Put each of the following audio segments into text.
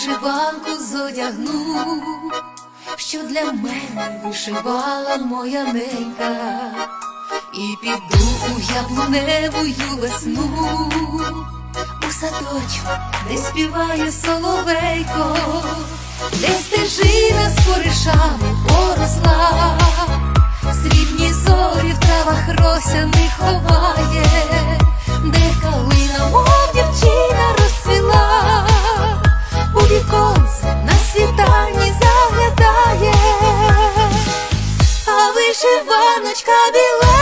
вишиванку зодягну, що для мене вишивала моя ненька, і піду у яблуневую весну, у садочку, де співає соловейко, де стежина з коришами поросла, срібні зорі в травах росяних не ховає. вишиваночка біла.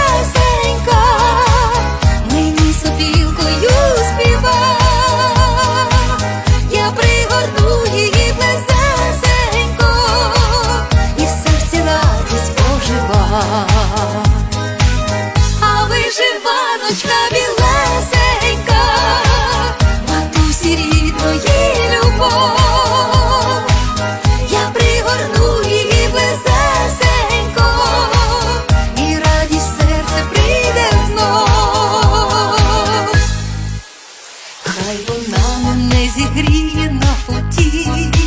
зігріє на футі.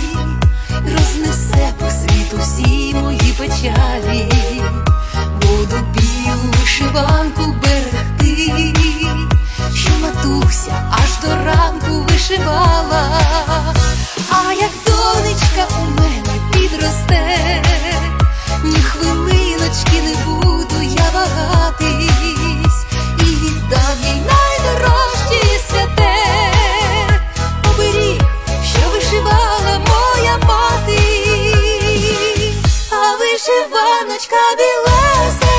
de cabelão.